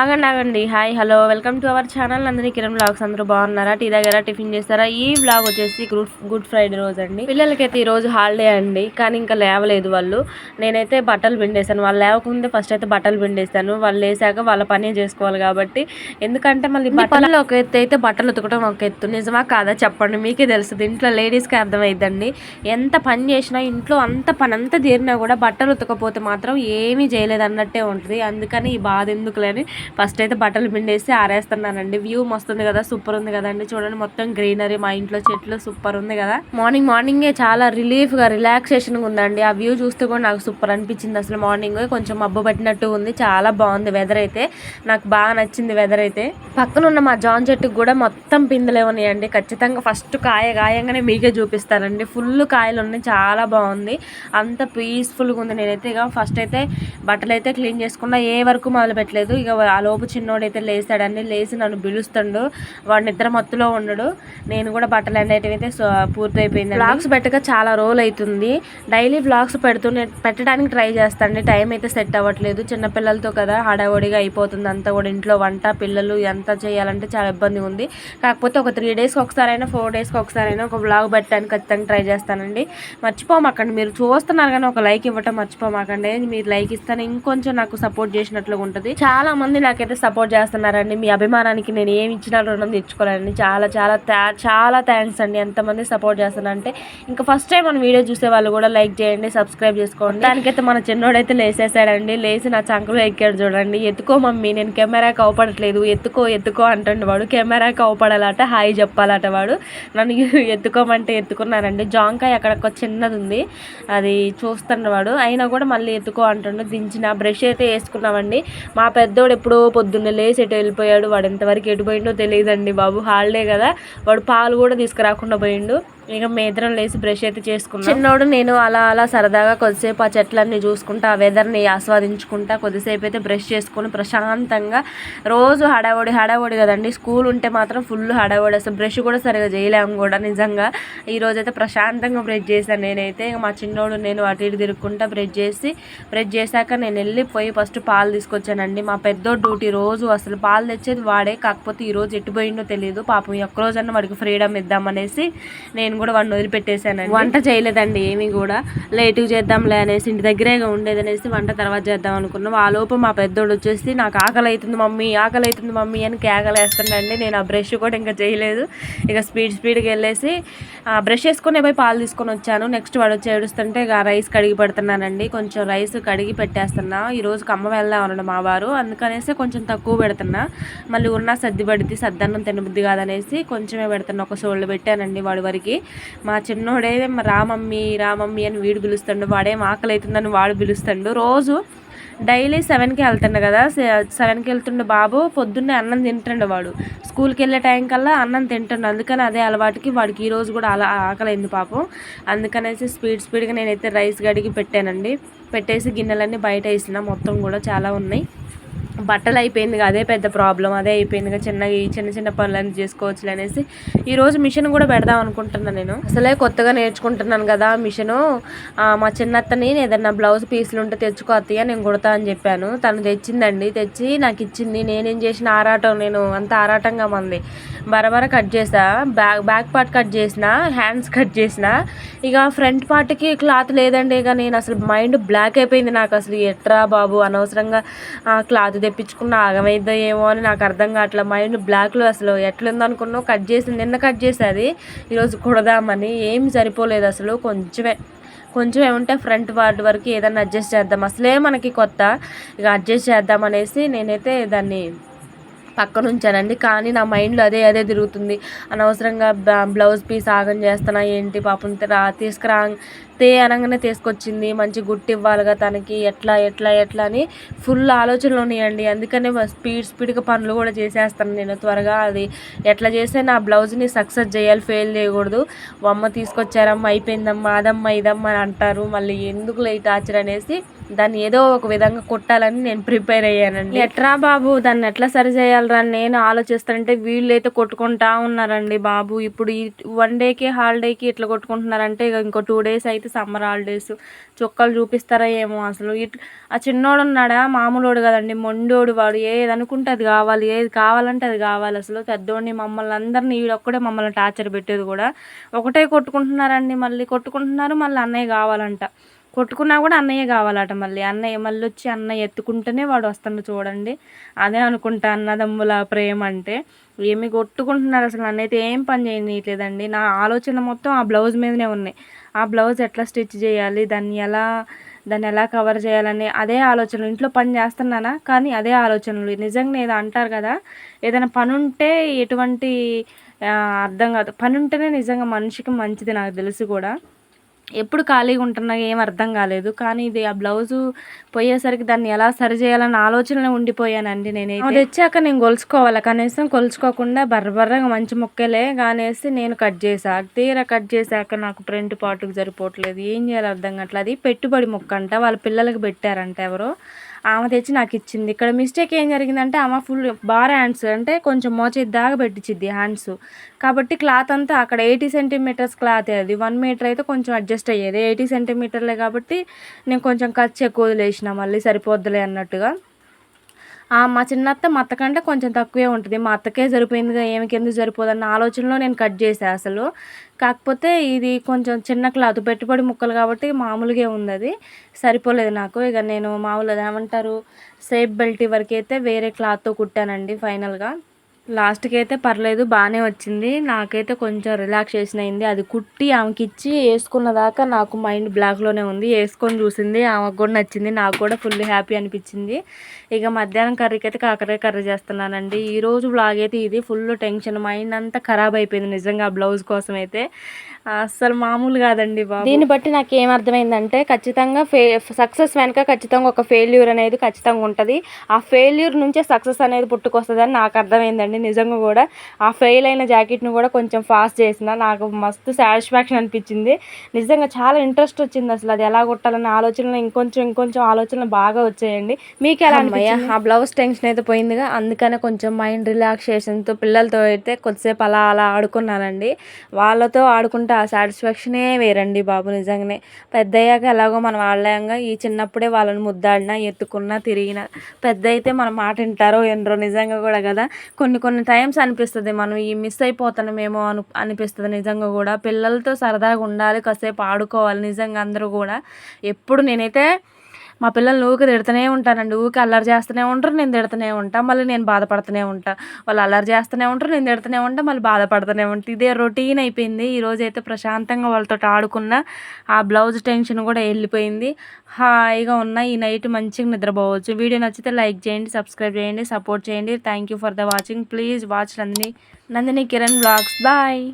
ఆగండి ఆగండి. Hi hello. Welcome to our channel. అందరి కిరణ్ బ్లాగ్స్ అందరూ బాగున్నారా? టీ దగ్గర టిఫిన్ చేస్తారా? ఈ బ్లాగ్ వచ్చేసి గుడ్ గుడ్ ఫ్రైడే రోజు అండి. పిల్లలకైతే ఈ రోజు హాలిడే అండి కానీ ఇంకా లేవలేదు వాళ్ళు. నేనైతే బట్టలు పిండేశాను. వాళ్ళు లేవకుందే ఫస్ట్ అయితే బట్టలు పిండేస్తాను వాళ్ళు లేసాక వాళ్ళ పని చేసుకోవాలి కాబట్టి. ఎందుకంటే మళ్ళీ బట్టలు ఒక ఎత్తు అయితే బట్టలు ఉతకడం ఒక ఎత్తు. నిజమా కాదా చెప్పండి. మీకే తెలుస్తుంది ఇంట్లో లేడీస్కి అర్థమైద్దండి. ఎంత పని చేసినా ఇంట్లో అంత పని అంతా తీరినా కూడా బట్టలు ఉతకపోతే మాత్రం ఏమీ చేయలేదు అన్నట్టే ఉంటుంది. అందుకని ఈ బాధ ఎందుకులేని ఫస్ట్ అయితే బట్టలు పిండేసి ఆరేస్తున్నానండి. వ్యూ మస్తుంది కదా సూపర్ ఉంది కదండి. చూడండి మొత్తం గ్రీనరీ మా ఇంట్లో చెట్లు సూపర్ ఉంది కదా. మార్నింగ్ మార్నింగే చాలా రిలీఫ్గా రిలాక్సేషన్గా ఉందండి. ఆ వ్యూ చూస్తే కూడా నాకు సూపర్ అనిపించింది అసలు మార్నింగ్. కొంచెం మబ్బు పట్టినట్టు ఉంది. చాలా బాగుంది వెదర్ అయితే. నాకు బాగా నచ్చింది వెదర్ అయితే. పక్కన ఉన్న మా జాన్ చెట్టుకు కూడా మొత్తం పిందెలే ఉన్నాయండి. ఖచ్చితంగా ఫస్ట్ కాయ గాయంగానే మీకే చూపిస్తానండి. ఫుల్ కాయలు ఉన్నాయి. చాలా బాగుంది. అంత పీస్ఫుల్గా ఉంది. నేనైతే ఇక ఫస్ట్ అయితే బట్టలు అయితే క్లీన్ చేసుకున్నా ఏ వరకు మొదలు పెట్టలేదు ఇక ఆ లోపు చిన్నోడైతే లేస్తాడని లేచి నన్ను పిలుస్తాడు. వాడు నిద్ర మత్తులో ఉండడు. నేను కూడా బట్టలు అనేటివి అయితే పూర్తయిపోయింది బ్లాగ్స్ పెట్టక చాలా రోజులు అవుతుంది డైలీ బ్లాగ్స్ పెడుతూనే పెట్టడానికి ట్రై చేస్తాండి టైం అయితే సెట్ అవ్వట్లేదు. చిన్నపిల్లలతో కదా హడావుడిగా అయిపోతుంది. అంతా కూడా ఇంట్లో వంట పిల్లలు ఎంత చేయాలంటే చాలా ఇబ్బంది ఉంది. కాకపోతే ఒక త్రీ డేస్కి ఒకసారైనా ఫోర్ డేస్కి ఒకసారైనా ఒక బ్లాగ్ పెట్టడానికి ఖచ్చితంగా ట్రై చేస్తానండి. మర్చిపోమాకండి. మీరు చూస్తున్నారు కానీ ఒక లైక్ ఇవ్వటం మర్చిపోమాకండి. మీరు లైక్ ఇస్తాను ఇంకొంచెం నాకు సపోర్ట్ చేసినట్లుగా ఉంటుంది. చాలా మంది నాకైతే సపోర్ట్ చేస్తున్నారండి. మీ అభిమానానికి నేను ఏమి ఇచ్చినా రుణం తెచ్చుకోలేండి చాలా చాలా చాలా థ్యాంక్స్ అండి. ఎంతమంది సపోర్ట్ చేస్తున్నారంటే ఇంకా ఫస్ట్ టైం మన వీడియో చూసే వాళ్ళు కూడా లైక్ చేయండి సబ్స్క్రైబ్ చేసుకోండి. దానికైతే మన చిన్నోడైతే లేసేసాడండి. లేచి నా చంకలో ఎక్కాడు చూడండి. ఎత్తుకో మమ్మీ నేను కెమెరాకి అవపడట్లేదు ఎత్తుకో ఎత్తుకో అంటుండే వాడు. కెమెరాకి అవపడాలట హాయ్ చెప్పాలట వాడు. నన్ను ఎత్తుకోమంటే ఎత్తుకున్నానండి జాంకాయ అక్కడ ఒక చిన్నది ఉంది అది చూస్తున్నవాడు అయినా కూడా మళ్ళీ ఎత్తుకో అంటుండు. దించిన బ్రష్ అయితే వేసుకున్నామండి. మా పెద్దోడు ఎప్పుడు పొద్దున్నే లేచి ఎటు వెళ్ళిపోయాడు. వాడు ఎంతవరకు ఎటు పోయిండో తెలియదండి బాబు. హాలిడే కదా. వాడు పాలు కూడా తీసుకురాకుండా పోయిండు. ఇక మేద్రం లేసి బ్రష్ అయితే చేసుకున్నాం చిన్నోడు నేను అలా అలా సరదాగా కొద్దిసేపు ఆ చెట్లన్నీ చూసుకుంటా ఆ వెదర్ని ఆస్వాదించుకుంటా కొద్దిసేపు అయితే బ్రష్ చేసుకుని ప్రశాంతంగా రోజు హడావుడి హడావుడి కదండి. స్కూల్ ఉంటే మాత్రం ఫుల్ హడావుడి. అసలు బ్రష్ కూడా సరిగా చేయలేము కూడా నిజంగా. ఈ రోజు అయితే ప్రశాంతంగా బ్రష్ చేశాను నేనైతే. ఇక మా చిన్నోడు నేను అటు ఇటు తిరుక్కుంటా బ్రష్ చేసి బ్రష్ చేశాక నేను వెళ్ళిపోయి ఫస్ట్ పాలు తీసుకొచ్చానండి. మా పెద్దోడు డ్యూటీ రోజు అసలు పాలు తెచ్చేది వాడే కాకపోతే ఈ రోజు తెలియదు పాపం ఈ వాడికి ఫ్రీడమ్ ఇద్దామనేసి నేను నేను కూడా వాడిని వదిలిపెట్టేశాను వంట చేయలేదండి ఏమీ కూడా. లేటుగా చేద్దాంలే అనేసి ఇంటి దగ్గరే ఉండేది అనేసి వంట తర్వాత చేద్దాం అనుకున్నాం. ఆ లోపు మా పెద్దోడు వచ్చేసి నాకు ఆకలి అవుతుంది మమ్మీ ఆకలి అవుతుంది మమ్మీ అని కేకలేస్తానండి నేను ఆ బ్రష్ కూడా ఇంకా చేయలేదు. ఇక స్పీడ్ స్పీడ్గా వెళ్ళేసి ఆ బ్రష్ వేసుకుని పోయి పాలు తీసుకొని వచ్చాను. నెక్స్ట్ వాడు వచ్చి ఏడుస్తుంటే ఇక రైస్ కడిగి పెడుతున్నానండి. కొంచెం రైస్ కడిగి పెట్టేస్తున్నా. ఈరోజు కమ్మ వెళ్దాం అన్నాడు మా వారు. అందుకనేసి కొంచెం తక్కువ పెడుతున్నా. మళ్ళీ ఉన్న సర్ది పడితే సద్దన్నం తినబుద్ధి కాదనేసి కొంచెమే పెడుతున్నా. ఒక సోళ్ళు పెట్టానండి వాడి వరకు. మా చిన్నోడే రామమ్మీ రామమ్మీ అని వీడు పిలుస్తాడు వాడేం ఆకలి అవుతుందని వాడు పిలుస్తాడు. రోజు డైలీ సెవెన్కి వెళ్తుండు కదా సెవెన్కి వెళ్తుండే బాబు పొద్దున్నే అన్నం తింటుండే వాడు. స్కూల్కి వెళ్ళే టైం కల్లా అన్నం తింటుండు. అందుకని అదే అలవాటుకి వాడికి ఈ రోజు కూడా అలా ఆకలైంది పాపం. అందుకనేసి స్పీడ్ స్పీడ్గా నేనైతే రైస్ గడిగి పెట్టానండి. పెట్టేసి గిన్నెలన్నీ బయట వేసిన మొత్తం కూడా చాలా ఉన్నాయి. బట్టలు అయిపోయింది అదే పెద్ద ప్రాబ్లం అదే అయిపోయింది చిన్నగా ఈ చిన్న చిన్న పనులన్నీ చేసుకోవచ్చు అనేసి ఈరోజు మిషన్ కూడా పెడదాం అనుకుంటున్నాను నేను. అసలే కొత్తగా నేర్చుకుంటున్నాను కదా మిషను. మా చిన్నత్తని ఏదన్నా బ్లౌజ్ పీసులు ఉంటే తెచ్చుకో అత్తయ్య నేను కుడతా అని చెప్పాను. తను తెచ్చిందండి తెచ్చి నాకు ఇచ్చింది. నేనేం చేసిన ఆరాటం నేను అంత ఆరాటంగా మంది. బరబర కట్ చేసా బ్యాక్ బ్యాక్ పార్ట్ కట్ చేసిన హ్యాండ్స్ కట్ చేసిన ఇక ఫ్రంట్ పార్ట్కి క్లాత్ లేదండి. ఇక నేను అసలు మైండ్ బ్లాక్ అయిపోయింది నాకు. అసలు ఎట్రా బాబు అనవసరంగా ఆ క్లాత్ తెప్పించుకున్న ఆగమైద్దో ఏమో అని నాకు అర్థం కావట్లే. మైండ్ బ్లాక్లో అసలు ఎట్లుందనుకున్నావు కట్ చేసి నిన్న కట్ చేసేది. ఈరోజు కుడదామని ఏం సరిపోలేదు అసలు. కొంచెమే కొంచెం ఏముంటే ఫ్రంట్ వార్డ్ వరకు ఏదైనా అడ్జస్ట్ చేద్దాం. అసలే మనకి కొత్త. ఇక అడ్జస్ట్ చేద్దాం అనేసి నేనైతే దాన్ని పక్కన ఉంచానండి కానీ నా మైండ్లో అదే అదే తిరుగుతుంది. అనవసరంగా బ్లౌజ్ పీస్ ఆగం చేస్తున్నా ఏంటి పాపం రా తీసుకురా తే అనగానే తీసుకొచ్చింది. మంచి గుట్టి ఇవ్వాలిగా తనకి. ఎట్లా ఎట్లా ఎట్లా అని ఫుల్ ఆలోచనలు ఉన్నాయండి. అందుకనే స్పీడ్ స్పీడ్గా పనులు కూడా చేసేస్తాను నేను త్వరగా. అది ఎట్లా చేస్తే నా బ్లౌజ్ని సక్సెస్ చేయాలి ఫెయిల్ చేయకూడదు. అమ్మ తీసుకొచ్చారమ్మా అయిపోయిందమ్మా అదమ్మా ఇదమ్మా అని అంటారు. మళ్ళీ ఎందుకు లేట్ టార్చర్ అనేసి దాన్ని ఏదో ఒక విధంగా కొట్టాలని నేను ప్రిపేర్ అయ్యానండి. ఎట్రా బాబు? దాన్ని ఎట్లా సరి చేయాలరా? అని నేను ఆలోచిస్తానంటే వీళ్ళు అయితే కొట్టుకుంటా ఉన్నారండి బాబు. ఇప్పుడు ఈ వన్ డేకి హాలిడేకి ఇట్లా కొట్టుకుంటున్నారంటే ఇక ఇంకో టూ డేస్ అయితే సమ్మర్ హాలిడేస్ చుక్కలు చూపిస్తారా ఏమో అసలు. ఇట్ ఆ చిన్నోడు ఉన్నాడా మామూలోడు కదండి. మొండోడు వాడు. ఏది అనుకుంటే అది కావాలి. ఏది కావాలంటే అది కావాలి. అసలు పెద్దోడిని మమ్మల్ని అందరినీ వీడొక్కడే మమ్మల్ని టార్చర్ పెట్టేది కూడా. ఒకటే కొట్టుకుంటున్నారండి. మళ్ళీ కొట్టుకుంటున్నారు మళ్ళీ అన్నయ్య కావాలంట. కొట్టుకున్నా కూడా అన్నయ్య కావాలట మళ్ళీ. అన్నయ్య మళ్ళీ వచ్చి అన్నయ్య ఎత్తుకుంటేనే వాడు వస్తాడు చూడండి. అదే అనుకుంటా అన్నదమ్ముల ప్రేమ అంటే. ఏమి కొట్టుకుంటున్నారు అసలు? నన్నైతే ఏం పని చేయనీయట్లేదండి. నా ఆలోచన మొత్తం ఆ బ్లౌజ్ మీదనే ఉన్నాయి. ఆ బ్లౌజ్ ఎట్లా స్టిచ్ చేయాలి? దాన్ని ఎలా దాన్ని ఎలా కవర్ చేయాలని అదే ఆలోచనలు. ఇంట్లో పని చేస్తున్నానా? కానీ అదే ఆలోచనలు. నిజంగా ఏదో అంటారు కదా ఏదైనా పని ఉంటే ఎటువంటి అర్థం కాదు. పని ఉంటేనే నిజంగా మనిషికి మంచిది నాకు తెలుసు కూడా. ఎప్పుడు ఖాళీగా ఉంటున్నా ఏం అర్థం కాలేదు. కానీ ఇది ఆ బ్లౌజు పోయేసరికి దాన్ని ఎలా సరి చేయాలన్న ఆలోచనలో ఉండిపోయానండి నేను అది వచ్చాక నేను కొలుచుకోవాలి? కనీసం కొలుచుకోకుండా బర్రబర్రగా మంచి ముక్కలే కానేసి నేను కట్ చేసా. తీరా కట్ చేశాక నాకు ఫ్రంట్ పాటుకు సరిపోవట్లేదు. ఏం చేయాలి అర్థం కావట్లేదు. అది పెట్టుబడి ముక్క అంట. వాళ్ళ పిల్లలకి పెట్టారంట ఎవరో. ఆమె తెచ్చి నాకు ఇచ్చింది ఇక్కడ మిస్టేక్ ఏం జరిగిందంటే ఆమె ఫుల్ బార్ హ్యాండ్స్ అంటే కొంచెం మోచేది దాకా పెట్టించిద్ది హ్యాండ్స్ కాబట్టి క్లాత్ అంతా అక్కడ ఎయిటీ సెంటీమీటర్స్ క్లాత్ అది. వన్ మీటర్ అయితే కొంచెం అడ్జస్ట్ అయ్యేది. ఎయిటీ సెంటీమీటర్లే కాబట్టి నేను కొంచెం ఖర్చు ఎక్కువ వదిలేసిన. మళ్ళీ సరిపోద్దులే అన్నట్టుగా. మా చిన్నత్త మా అత్త కంటే కొంచెం తక్కువే ఉంటుంది. మా అత్తకే సరిపోయిందిగా ఏమికి ఎందుకు సరిపోదన్న ఆలోచనలో నేను కట్ చేసా అసలు. కాకపోతే ఇది కొంచెం చిన్న క్లాత్ పెట్టుబడి ముక్కలు కాబట్టి మామూలుగా ఉంది అది సరిపోలేదు నాకు. ఇక నేను మామూలుగా ఏమంటారు సేఫ్ బెల్ట్ వరకు అయితే వేరే క్లాత్తో కుట్టానండి ఫైనల్గా. లాస్ట్కి అయితే పర్లేదు బాగానే వచ్చింది. నాకైతే కొంచెం రిలాక్సేషన్ అయింది. అది కుట్టి ఆమెకి ఇచ్చి వేసుకున్న దాకా నాకు మైండ్ బ్లాక్లోనే ఉంది. వేసుకొని చూసింది ఆమెకు కూడా నచ్చింది. నాకు కూడా ఫుల్ హ్యాపీ అనిపించింది. ఇక మధ్యాహ్నం కర్రీకి అయితే కాకరకాయ కర్రీ చేస్తున్నానండి. ఈరోజు బ్లాగ్ అయితే ఇది. Full tension. మైండ్ అంతా ఖరాబ్ అయిపోయింది నిజంగా బ్లౌజ్ కోసం అయితే. అస్సలు మామూలు కాదండి బాబు. దీన్ని బట్టి నాకు ఏం అర్థమైందంటే ఖచ్చితంగా ఫే సక్సెస్ వెనక ఖచ్చితంగా ఒక ఫెయిల్యూర్ అనేది ఖచ్చితంగా ఉంటుంది. ఆ ఫెయిల్యూర్ నుంచే సక్సెస్ అనేది పుట్టుకొస్తుందని నాకు అర్థమైందండి. నిజంగా కూడా ఆ ఫెయిల్ అయిన జాకెట్ని కూడా కొంచెం ఫాస్ట్ చేసిన నాకు మస్తు సాటిస్ఫాక్షన్ అనిపించింది. నిజంగా చాలా ఇంట్రెస్ట్ వచ్చింది అసలు అది ఎలా కొట్టాలన్న ఆలోచనలు ఇంకొంచెం ఇంకొంచెం ఆలోచనలు బాగా వచ్చాయండి. మీకు ఎలా అనిపించింది? ఆ బ్లౌజ్ టెన్షన్ అయితే పోయిందిగా. అందుకనే కొంచెం మైండ్ రిలాక్సేషన్తో పిల్లలతో అయితే కొద్దిసేపు అలా అలా ఆడుకున్నానండి. వాళ్ళతో ఆడుకుంటే ఆ సాటిస్ఫాక్షనే వేరండి బాబు నిజంగానే. పెద్ద అయ్యాక ఎలాగో మనం ఆడలేంగా. ఈ చిన్నప్పుడే వాళ్ళని ముద్దాడినా ఎత్తుకున్నా తిరిగినా. పెద్ద అయితే మన మాట వింటారో ఎనరో నిజంగా కూడా కదా. కొన్ని కొన్ని టైమ్స్ అనిపిస్తుంది. మనం ఈ మిస్ అయిపోతున్నామేమో అను అనిపిస్తుంది నిజంగా కూడా. పిల్లలతో సరదాగా ఉండాలి కాసేపు ఆడుకోవాలి నిజంగా అందరూ కూడా. ఎప్పుడు నేనైతే మా పిల్లల్ని ఊరికి తిడుతూనే ఉంటానండి. ఊరికి అల్లరి చేస్తూనే ఉంటారు నేను తిడుతూనే ఉంటాను మళ్ళీ నేను బాధపడుతూనే ఉంటాను వాళ్ళు అల్లరి చేస్తూనే ఉంటారు నేను తిడుతూనే ఉంటాను మళ్ళీ బాధపడుతూనే ఉంటాను ఇదే రొటీన్ అయిపోయింది. ఈరోజు అయితే ప్రశాంతంగా వాళ్ళతో ఆడుకున్న ఆ బ్లౌజ్ టెన్షన్ కూడా వెళ్ళిపోయింది. హాయిగా ఉన్న ఈ నైట్ మంచిగా నిద్రపోవచ్చు. వీడియో నచ్చితే లైక్ చేయండి సబ్స్క్రైబ్ చేయండి సపోర్ట్ చేయండి. Thank you for the watching please watch Nandini Nandini Kiran blogs bye